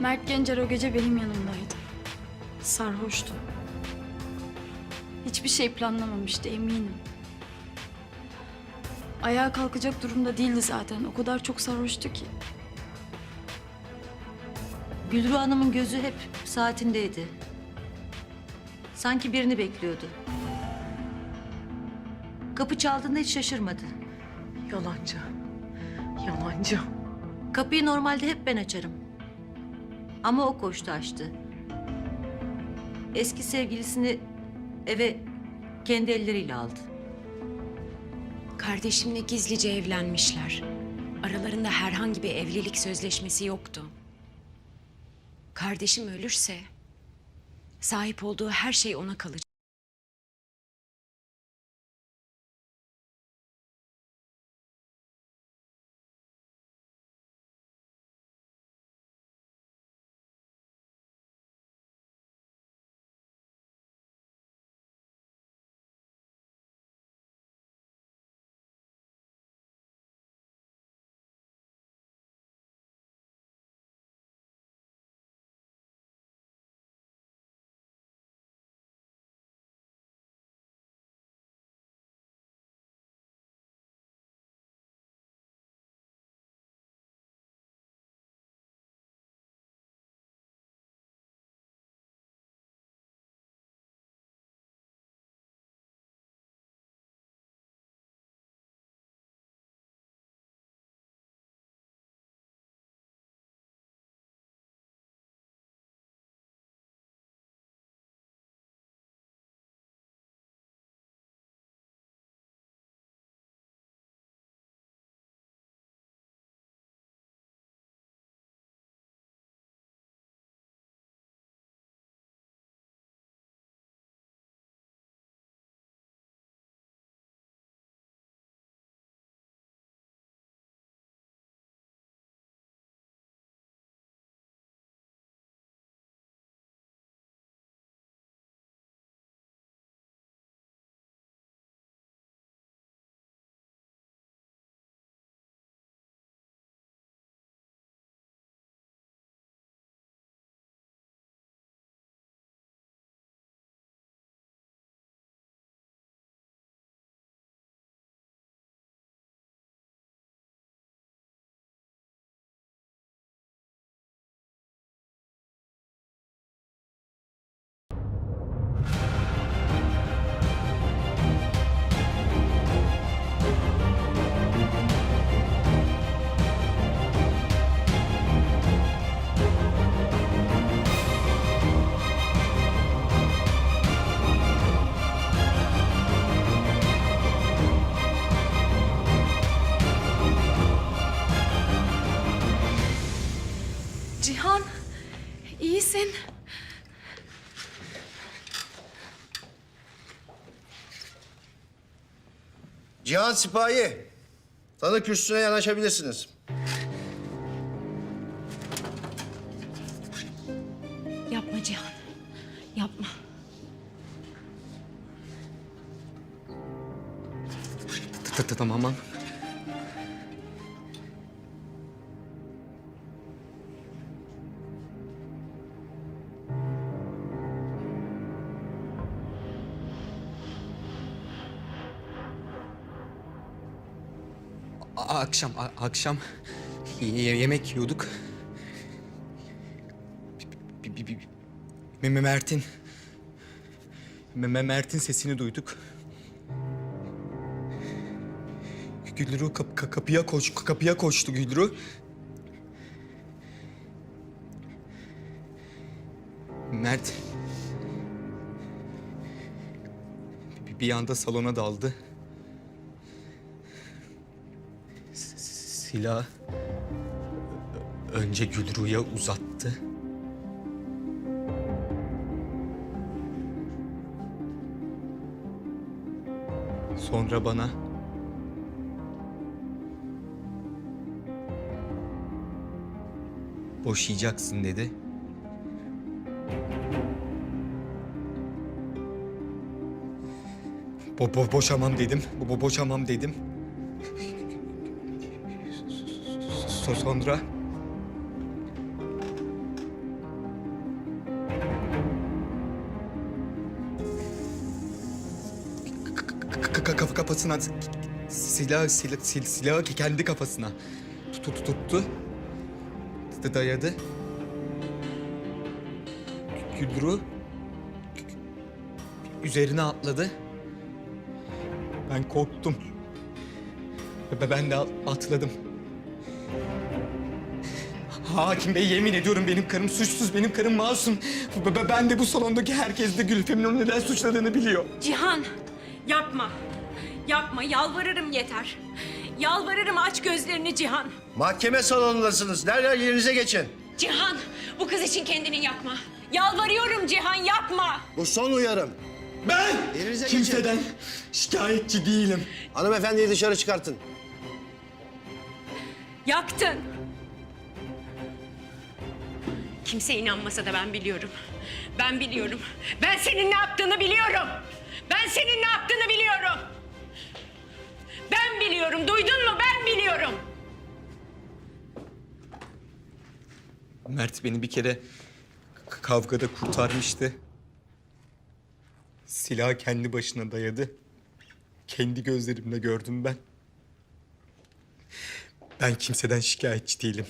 Mert Gencer o gece benim yanımdaydı. Sarhoştu. Hiçbir şey planlamamıştı eminim. Ayağa kalkacak durumda değildi zaten. O kadar çok sarhoştu ki. Gülru Hanım'ın gözü hep saatindeydi. Sanki birini bekliyordu. Kapı çaldığında hiç şaşırmadı. Yalancı. Yalancı. Kapıyı normalde hep ben açarım. Ama o koştu açtı. Eski sevgilisini eve kendi elleriyle aldı. Kardeşimle gizlice evlenmişler. Aralarında herhangi bir evlilik sözleşmesi yoktu. Kardeşim ölürse sahip olduğu her şey ona kalacak. İyisin. Cihan Sipahi. Tanık kürsüsüne yanaşabilirsiniz. Yapma Cihan. Yapma. Tamam. Akşam, akşam ye- yemek yiyorduk. Bi- bi- bi- bi- Mert'in Mert'in sesini duyduk. Gülru kap- ka- kapıya koş kapıya koştu Gülru. Mert bir anda salona daldı. Silah önce Gülru'ya uzattı. Sonra bana boşayacaksın dedi. Bo bo boşamam dedim. Bo bo boşamam dedim musun Sondra? Kafa kafasına silah silah sil, silahı kendi kafasına tuttu tuttu dayadı. Güldürü üzerine atladı. Ben korktum. Ben de atladım. Hakim Bey yemin ediyorum benim karım suçsuz, benim karım masum. B- Ben de bu salondaki herkes de Gülfem'in onu neden suçladığını biliyor. Cihan yapma. Yapma yalvarırım yeter. Yalvarırım aç gözlerini Cihan. Mahkeme salonundasınız. Derhal yerinize geçin. Cihan bu kız için kendini yakma. Yalvarıyorum Cihan yapma. Bu son uyarım. Ben Yerinize kimseden şikayetçi değilim. Hanımefendiyi dışarı çıkartın. Yaktın. Kimse inanmasa da ben biliyorum. Ben biliyorum. Ben senin ne yaptığını biliyorum. Ben senin ne yaptığını biliyorum. Ben biliyorum. Duydun mu? Ben biliyorum. Mert beni bir kere kavgada kurtarmıştı. Silahı kendi başına dayadı. Kendi gözlerimle gördüm ben. Ben kimseden şikayetçi değilim.